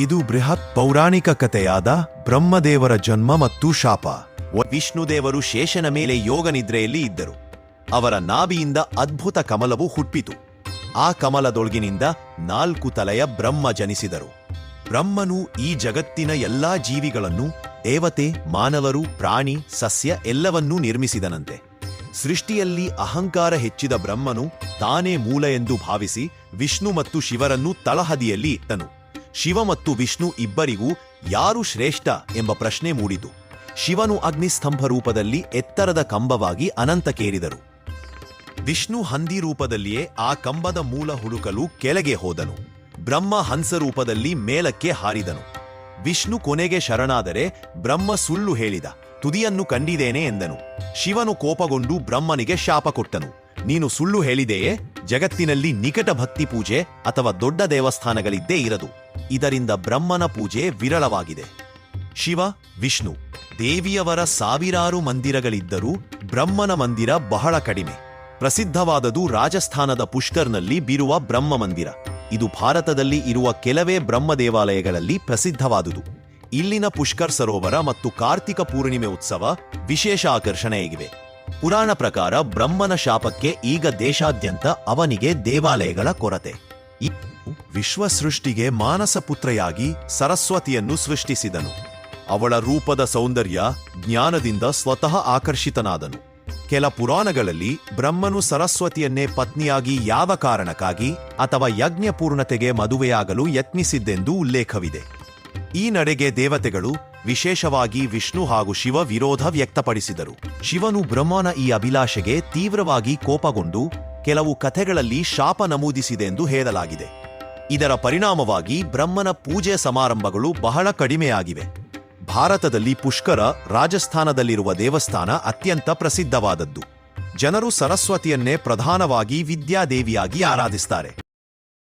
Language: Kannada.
ಇದು ಬೃಹತ್ ಪೌರಾಣಿಕ ಕಥೆಯಾದ ಬ್ರಹ್ಮದೇವರ ಜನ್ಮ ಮತ್ತು ಶಾಪ. ವಿಷ್ಣುದೇವರು ಶೇಷನ ಮೇಲೆ ಯೋಗ ನಿದ್ರೆಯಲ್ಲಿ ಇದ್ದರು. ಅವರ ನಾಭಿಯಿಂದ ಅದ್ಭುತ ಕಮಲವು ಹುಟ್ಟಿತು. ಆ ಕಮಲದೊಳಗಿನಿಂದ ನಾಲ್ಕು ತಲೆಯ ಬ್ರಹ್ಮ ಜನಿಸಿದರು. ಬ್ರಹ್ಮನು ಈ ಜಗತ್ತಿನ ಎಲ್ಲಾ ಜೀವಿಗಳನ್ನು ದೇವತೆ, ಮಾನವರು, ಪ್ರಾಣಿ, ಸಸ್ಯ ಎಲ್ಲವನ್ನೂ ನಿರ್ಮಿಸಿದನಂತೆ. ಸೃಷ್ಟಿಯಲ್ಲಿ ಅಹಂಕಾರ ಹೆಚ್ಚಿದ ಬ್ರಹ್ಮನು ತಾನೇ ಮೂಲ ಎಂದು ಭಾವಿಸಿ ವಿಷ್ಣು ಮತ್ತು ಶಿವರನ್ನು ತಳಹದಿಯಲ್ಲಿ ಇಟ್ಟನು. ಶಿವ ಮತ್ತು ವಿಷ್ಣು ಇಬ್ಬರಿಗೂ ಯಾರು ಶ್ರೇಷ್ಠ ಎಂಬ ಪ್ರಶ್ನೆ ಮೂಡಿತು. ಶಿವನು ಅಗ್ನಿಸ್ತಂಭ ರೂಪದಲ್ಲಿ ಎತ್ತರದ ಕಂಬವಾಗಿ ಅನಂತಕ್ಕೇರಿದರು ವಿಷ್ಣು ಹಂದಿ ರೂಪದಲ್ಲಿಯೇ ಆ ಕಂಬದ ಮೂಲ ಹುಡುಕಲು ಕೆಳಗೆ ಹೋದನು. ಬ್ರಹ್ಮ ಹಂಸ ರೂಪದಲ್ಲಿ ಮೇಲಕ್ಕೆ ಹಾರಿದನು. ವಿಷ್ಣು ಕೊನೆಗೆ ಶರಣಾದರೆ ಬ್ರಹ್ಮ ಸುಳ್ಳು ಹೇಳಿದ, ತುದಿಯನ್ನು ಕಂಡಿದ್ದೇನೆ ಎಂದನು. ಶಿವನು ಕೋಪಗೊಂಡು ಬ್ರಹ್ಮನಿಗೆ ಶಾಪ ಕೊಟ್ಟನು. ನೀನು ಸುಳ್ಳು ಹೇಳಿದೆಯೇ? ಜಗತ್ತಿನಲ್ಲಿ ನಿಕಟ ಭಕ್ತಿ ಪೂಜೆ ಅಥವಾ ದೊಡ್ಡ ದೇವಸ್ಥಾನಗಳಿದ್ದೇ ಇರದು. ಇದರಿಂದ ಬ್ರಹ್ಮನ ಪೂಜೆ ವಿರಳವಾಗಿದೆ. ಶಿವ, ವಿಷ್ಣು, ದೇವಿಯವರ ಸಾವಿರಾರು ಮಂದಿರಗಳಿದ್ದರೂ ಬ್ರಹ್ಮನ ಮಂದಿರ ಬಹಳ ಕಡಿಮೆ. ಪ್ರಸಿದ್ಧವಾದದು ರಾಜಸ್ಥಾನದ ಪುಷ್ಕರ್ನಲ್ಲಿ ಬಿರುವ ಬ್ರಹ್ಮ ಮಂದಿರ. ಇದು ಭಾರತದಲ್ಲಿ ಇರುವ ಕೆಲವೇ ಬ್ರಹ್ಮ ದೇವಾಲಯಗಳಲ್ಲಿ ಪ್ರಸಿದ್ಧವಾದುದು. ಇಲ್ಲಿನ ಪುಷ್ಕರ್ ಸರೋವರ ಮತ್ತು ಕಾರ್ತಿಕ ಪೂರ್ಣಿಮೆ ಉತ್ಸವ ವಿಶೇಷ ಆಕರ್ಷಣೆಯಾಗಿವೆ. ಪುರಾಣ ಪ್ರಕಾರ ಬ್ರಹ್ಮನ ಶಾಪಕ್ಕೆ ಈಗ ದೇಶಾದ್ಯಂತ ಅವನಿಗೆ ದೇವಾಲಯಗಳ ಕೊರತೆ. ವಿಶ್ವ ಸೃಷ್ಟಿಗೆ ಮಾನಸ ಪುತ್ರೆಯಾಗಿ ಸರಸ್ವತಿಯನ್ನು ಸೃಷ್ಟಿಸಿದನು. ಅವಳ ರೂಪದ ಸೌಂದರ್ಯ ಜ್ಞಾನದಿಂದ ಸ್ವತಃ ಆಕರ್ಷಿತನಾದನು. ಕೆಲ ಪುರಾಣಗಳಲ್ಲಿ ಬ್ರಹ್ಮನು ಸರಸ್ವತಿಯನ್ನೇ ಪತ್ನಿಯಾಗಿ ಯಾವ ಕಾರಣಕ್ಕಾಗಿ ಅಥವಾ ಯಜ್ಞ ಪೂರ್ಣತೆಗೆ ಮದುವೆಯಾಗಲು ಯತ್ನಿಸಿದ್ದೆಂದು ಉಲ್ಲೇಖವಿದೆ. ಈ ನಡೆಗೆ ದೇವತೆಗಳು ವಿಶೇಷವಾಗಿ ವಿಷ್ಣು ಹಾಗೂ ಶಿವ ವಿರೋಧ ವ್ಯಕ್ತಪಡಿಸಿದರು. ಶಿವನು ಬ್ರಹ್ಮನ ಈ ಅಭಿಲಾಷೆಗೆ ತೀವ್ರವಾಗಿ ಕೋಪಗೊಂಡು ಕೆಲವು ಕಥೆಗಳಲ್ಲಿ ಶಾಪ ನಮೂದಿಸಿದೆ ಎಂದು ಹೇಳಲಾಗಿದೆ. ಇದರ ಪರಿಣಾಮವಾಗಿ ಬ್ರಹ್ಮನ ಪೂಜೆ ಸಮಾರಂಭಗಳು ಬಹಳ ಕಡಿಮೆಯಾಗಿವೆ. ಭಾರತದಲ್ಲಿ ಪುಷ್ಕರ ರಾಜಸ್ಥಾನದಲ್ಲಿರುವ ದೇವಸ್ಥಾನ ಅತ್ಯಂತ ಪ್ರಸಿದ್ಧವಾದದ್ದು. ಜನರು ಸರಸ್ವತಿಯನ್ನೇ ಪ್ರಧಾನವಾಗಿ ವಿದ್ಯಾದೇವಿಯಾಗಿ ಆರಾಧಿಸ್ತಾರೆ.